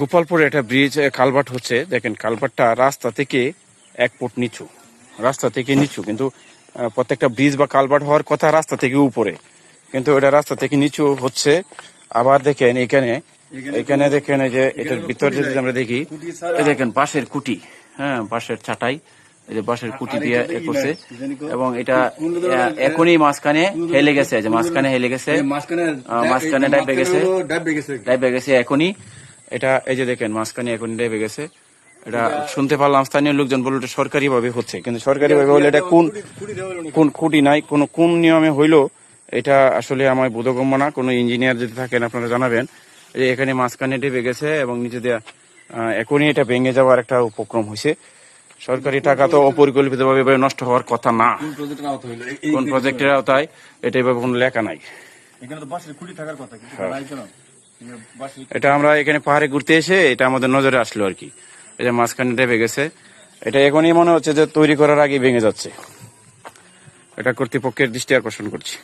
গোপালপুরে একটা bridge culvert হচ্ছে। দেখেন, কালভার্টটা রাস্তা থেকে এক ফুট নিচু। রাস্তা থেকে নিচু, কিন্তু প্রত্যেকটা ব্রিজ বা কালভার্ট হওয়ার কথা রাস্তা থেকে উপরে। কিন্তু এটা রাস্তা থেকে নিচু হচ্ছে। আবার দেখেন, এখানে এখানে দেখেন যে, এটার ভিতর যদি আমরা দেখি দেখেন বাঁশের কুটি হ্যাঁ বাঁশের চাটাই এই যে বাঁশের কুটি দিয়ে এ করছে। এবং এটা এখনই মাঝখানে হেলে গেছে যে মাঝখানে হেলে গেছে। মাঝখানে ডাইবে গেছে। ডাইবে গেছে। এখনই। এটা এই যে দেখেন মাঝখানে এখনই ডাইবে গেছে। এটা শুনতে পারলাম স্থানীয় লোকজন বলল এটা সরকারি ভাবে হচ্ছে। কিন্তু সরকারি ভাবে হলে এটা কোন দেওয়া। কোন খুঁটি নাই কোন কোন নিয়মে হইল এটা আসলে আমার বোধগম্য না। কোনো ইঞ্জিনিয়ার যদি থাকেন আপনারা জানাবেন। যে এখানে মাঝখানে ডেবে গেছে এবং নিচে দেয়া আহ, এখনই এটা ভেঙে যাওয়ার একটা উপক্রম হয়েছে। সরকারি টাকা তো অপরিকল্পিত ভাবে নষ্ট হওয়ার কথা না। কোন প্রজেক্টের আওতায় এটা এভাবে কোনো লেখা নাই। বাঁশের এটা আমরা এখানে পাহাড়ে ঘুরতে এসে এটা আমাদের নজরে আসলো আর কি। এটা মাঝখানে ডেবে গেছে। এটা এখনই মনে হচ্ছে যে তৈরি করার আগে ভেঙে যাচ্ছে। এটা কর্তৃপক্ষের দৃষ্টি আকর্ষণ করছি।